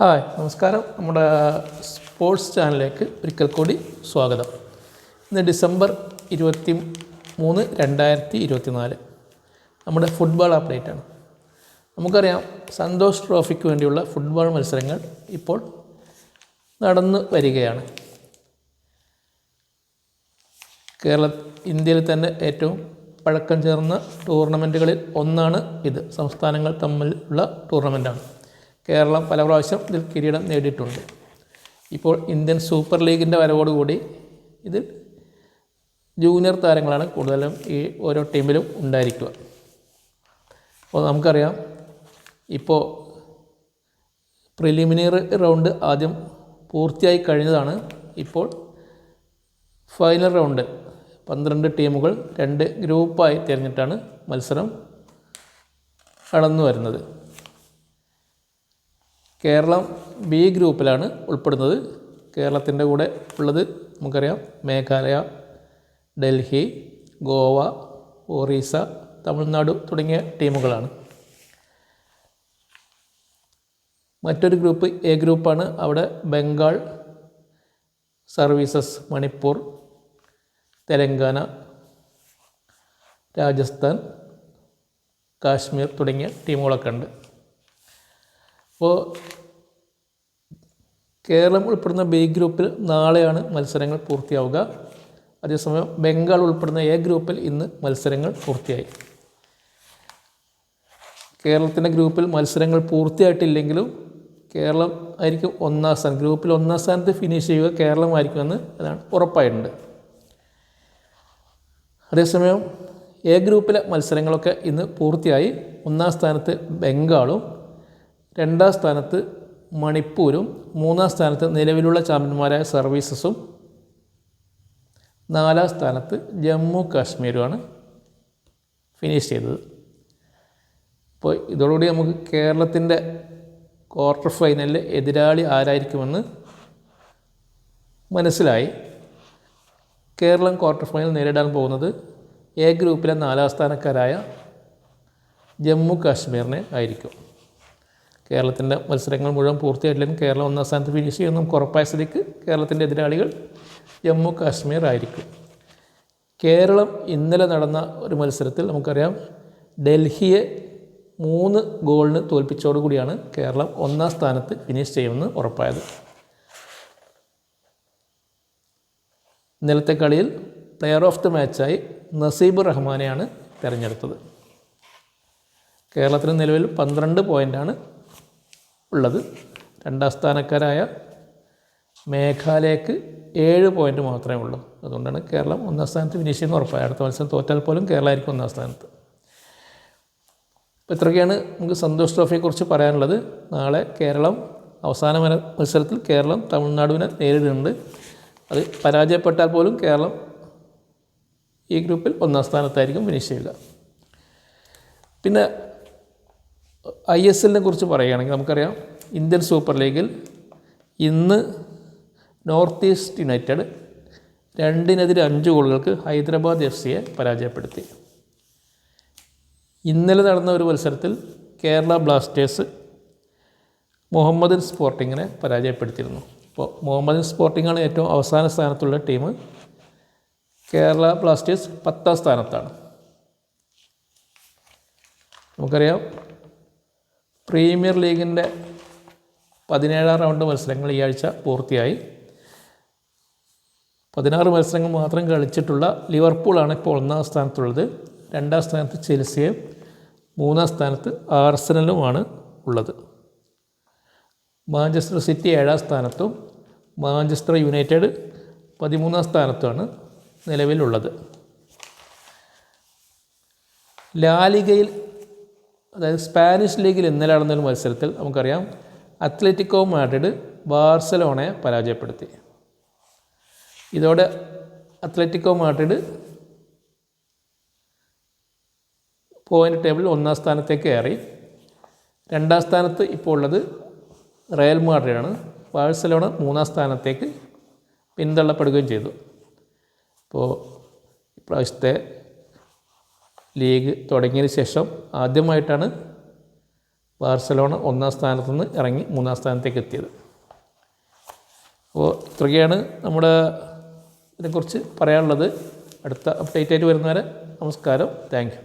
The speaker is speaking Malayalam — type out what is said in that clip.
ഹായ് നമസ്കാരം. നമ്മുടെ സ്പോർട്സ് ചാനലിലേക്ക് ഒരിക്കൽ കൂടി സ്വാഗതം. ഇന്ന് ഡിസംബർ ഇരുപത്തി മൂന്ന് രണ്ടായിരത്തി ഇരുപത്തി നാല് നമ്മുടെ ഫുട്ബോൾ അപ്ഡേറ്റ് ആണ്. നമുക്കറിയാം സന്തോഷ് ട്രോഫിക്ക് വേണ്ടിയുള്ള ഫുട്ബോൾ മത്സരങ്ങൾ ഇപ്പോൾ നടന്നു വരികയാണ്. കേരള ഇന്ത്യയിൽ തന്നെ ഏറ്റവും പഴക്കം ചേർന്ന ടൂർണമെന്റുകളിൽ ഒന്നാണ് ഇത്. സംസ്ഥാനങ്ങൾ തമ്മിലുള്ള ടൂർണമെന്റാണ് കേരളം പല പ്രാവശ്യം ഇതിൽ കിരീടം നേടിയിട്ടുണ്ട്. ഇപ്പോൾ ഇന്ത്യൻ സൂപ്പർ ലീഗിന്റെ വരവോടുകൂടി ഇതിൽ ജൂനിയർ താരങ്ങളാണ് കൂടുതലും ഈ ഓരോ ടീമിലും ഉണ്ടായിരിക്കുക. അപ്പോൾ നമുക്കറിയാം ഇപ്പോൾ പ്രിലിമിനറി റൗണ്ട് ആദ്യം പൂർത്തിയായി കഴിഞ്ഞതാണ്. ഇപ്പോൾ ഫൈനൽ റൗണ്ട് പന്ത്രണ്ട് ടീമുകൾ രണ്ട് ഗ്രൂപ്പായി തിരഞ്ഞിട്ടാണ് മത്സരം കടന്നു വരുന്നത് കേരളം ബി ഗ്രൂപ്പിലാണ് ഉൾപ്പെടുന്നത്. കേരളത്തിന്റെ കൂടെ ഉള്ളത് നമുക്കറിയാം മേഘാലയ ഡൽഹി ഗോവ ഒറീസ തമിഴ്നാട് തുടങ്ങിയ ടീമുകളാണ്. മറ്റൊരു ഗ്രൂപ്പ് എ ഗ്രൂപ്പാണ്. അവിടെ ബംഗാൾ സർവീസസ് മണിപ്പൂർ തെലങ്കാന രാജസ്ഥാൻ കാശ്മീർ തുടങ്ങിയ ടീമുകളൊക്കെ ഉണ്ട്. അപ്പോൾ കേരളം ഉൾപ്പെടുന്ന ബി ഗ്രൂപ്പിൽ നാളെയാണ് മത്സരങ്ങൾ പൂർത്തിയാവുക. അതേസമയം ബംഗാൾ ഉൾപ്പെടുന്ന എ ഗ്രൂപ്പിൽ ഇന്ന് മത്സരങ്ങൾ പൂർത്തിയായി. കേരളത്തിന്റെ ഗ്രൂപ്പിൽ മത്സരങ്ങൾ പൂർത്തിയായിട്ടില്ലെങ്കിലും കേരളം ആയിരിക്കും ഒന്നാം സ്ഥാനം. ഗ്രൂപ്പിൽ ഒന്നാം സ്ഥാനത്ത് ഫിനിഷ് ചെയ്യുക കേരളമായിരിക്കുമെന്ന് അതാണ് ഉറപ്പായിട്ടുണ്ട്. അതേസമയം എ ഗ്രൂപ്പിലെ മത്സരങ്ങളൊക്കെ ഇന്ന് പൂർത്തിയായി. ഒന്നാം സ്ഥാനത്ത് ബംഗാളും രണ്ടാം സ്ഥാനത്ത് മണിപ്പൂരും മൂന്നാം സ്ഥാനത്ത് നിലവിലുള്ള ചാമ്പ്യന്മാരായ സർവീസസും നാലാം സ്ഥാനത്ത് ജമ്മു കാശ്മീരുമാണ് ഫിനിഷ് ചെയ്തത്. അപ്പോൾ ഇതോടുകൂടി നമുക്ക് കേരളത്തിന്റെ ക്വാർട്ടർ ഫൈനലിൽ എതിരാളി ആരായിരിക്കുമെന്ന് മനസ്സിലായി. കേരളം ക്വാർട്ടർ ഫൈനൽ നേരിടാൻ പോകുന്നത് എ ഗ്രൂപ്പിലെ നാലാം സ്ഥാനക്കാരായ ജമ്മു കാശ്മീരിനെ ആയിരിക്കും. കേരളത്തിന്റെ മത്സരങ്ങൾ മുഴുവൻ പൂർത്തിയായിട്ടില്ലെങ്കിൽ കേരളം ഒന്നാം സ്ഥാനത്ത് ഫിനിഷ് ചെയ്യുന്ന നമുക്ക് ഉറപ്പായ സ്ഥിതിക്ക് കേരളത്തിന്റെ എതിരാളികൾ ജമ്മു കാശ്മീർ ആയിരിക്കും. കേരളം ഇന്നലെ നടന്ന ഒരു മത്സരത്തിൽ നമുക്കറിയാം ഡൽഹിയെ മൂന്ന് ഗോളിന് തോൽപ്പിച്ചോടുകൂടിയാണ് കേരളം ഒന്നാം സ്ഥാനത്ത് ഫിനിഷ് ചെയ്യുമെന്ന് ഉറപ്പായത്. ഇന്നലത്തെ കളിയിൽ പ്ലെയർ ഓഫ് ദി മാച്ചായി നസീബ് റഹ്മാനെയാണ് തിരഞ്ഞെടുത്തത്. കേരളത്തിന് നിലവിൽ പന്ത്രണ്ട് പോയിന്റാണ് ഉള്ളത്. രണ്ടാം സ്ഥാനക്കാരായ മേഘാലയക്ക് ഏഴ് പോയിന്റ് മാത്രമേ ഉള്ളൂ. അതുകൊണ്ടാണ് കേരളം ഒന്നാം സ്ഥാനത്ത് ഫിനിഷ് ചെയ്യുന്ന ഉറപ്പായി. അടുത്ത മത്സരം തോറ്റാൽ പോലും കേരളമായിരിക്കും ഒന്നാം സ്ഥാനത്ത്. അപ്പോൾ ഇത്രയൊക്കെയാണ് നമുക്ക് സന്തോഷ് ട്രോഫിയെക്കുറിച്ച് പറയാനുള്ളത്. നാളെ കേരളം അവസാന മത്സരത്തിൽ കേരളം തമിഴ്നാടുവിനെ നേരിടുന്നുണ്ട്. അത് പരാജയപ്പെട്ടാൽ പോലും കേരളം ഈ ഗ്രൂപ്പിൽ ഒന്നാം സ്ഥാനത്തായിരിക്കും ഫിനിഷ് ചെയ്യുക. പിന്നെ ഐ എസ് എല്ലിനെ കുറിച്ച് പറയുകയാണെങ്കിൽ നമുക്കറിയാം ഇന്ത്യൻ സൂപ്പർ ലീഗിൽ ഇന്ന് നോർത്ത് ഈസ്റ്റ് യുണൈറ്റഡ് രണ്ടിനെതിരെ അഞ്ച് ഗോളുകൾക്ക് ഹൈദരാബാദ് എഫ് സിയെ പരാജയപ്പെടുത്തി. ഇന്നലെ നടന്ന ഒരു മത്സരത്തിൽ കേരള ബ്ലാസ്റ്റേഴ്സ് മുഹമ്മദിൻ സ്പോർട്ടിങ്ങിനെ പരാജയപ്പെടുത്തിയിരുന്നു. അപ്പോൾ മുഹമ്മദൻ സ്പോർട്ടിങ്ങാണ് ഏറ്റവും അവസാന സ്ഥാനത്തുള്ള ടീം. കേരള ബ്ലാസ്റ്റേഴ്സ് പത്താം സ്ഥാനത്താണ്. നമുക്കറിയാം പ്രീമിയർ ലീഗിന്റെ പതിനേഴാം റൗണ്ട് മത്സരങ്ങൾ ഈ ആഴ്ച പൂർത്തിയായി. പതിനാറ് മത്സരങ്ങൾ മാത്രം കളിച്ചിട്ടുള്ള ലിവർപൂളാണ് ഇപ്പോൾ ഒന്നാം സ്ഥാനത്തുള്ളത്. രണ്ടാം സ്ഥാനത്ത് ചെൽസിയും മൂന്നാം സ്ഥാനത്ത് ആർസനലുമാണ് ഉള്ളത്. മാഞ്ചസ്റ്റർ സിറ്റി ഏഴാം സ്ഥാനത്തും മാഞ്ചസ്റ്റർ യുണൈറ്റഡ് പതിമൂന്നാം സ്ഥാനത്തുമാണ് നിലവിലുള്ളത്. ലാലിഗയിൽ അതായത് സ്പാനിഷ് ലീഗിൽ ഇന്നലെ നടന്നൊരു മത്സരത്തിൽ നമുക്കറിയാം അത്ലറ്റിക്കോ മാഡ്രിഡ് ബാർസലോണയെ പരാജയപ്പെടുത്തി. ഇതോടെ അത്ലറ്റിക്കോ മാഡ്രിഡ് പോയിന്റ് ടേബിളിൽ ഒന്നാം സ്ഥാനത്തേക്ക് കയറി. രണ്ടാം സ്ഥാനത്ത് ഇപ്പോൾ ഉള്ളത് റയൽ മാഡ്രിഡാണ്. ബാഴ്സലോണ മൂന്നാം സ്ഥാനത്തേക്ക് പിന്തള്ളപ്പെടുകയും ചെയ്തു. അപ്പോൾ ഇപ്രാവശ്യത്തെ ലീഗ് തുടങ്ങിയതിന് ശേഷം ആദ്യമായിട്ടാണ് ബാർസലോണ ഒന്നാം സ്ഥാനത്ത് നിന്ന് ഇറങ്ങി മൂന്നാം സ്ഥാനത്തേക്ക് എത്തിയത്. അപ്പോൾ ഇത്രയൊക്കെയാണ് നമ്മുടെ ഇതിനെക്കുറിച്ച് പറയാനുള്ളത്. അടുത്ത അപ്ഡേറ്റ് ആയിട്ട് വരുന്നവരെ നമസ്കാരം. താങ്ക്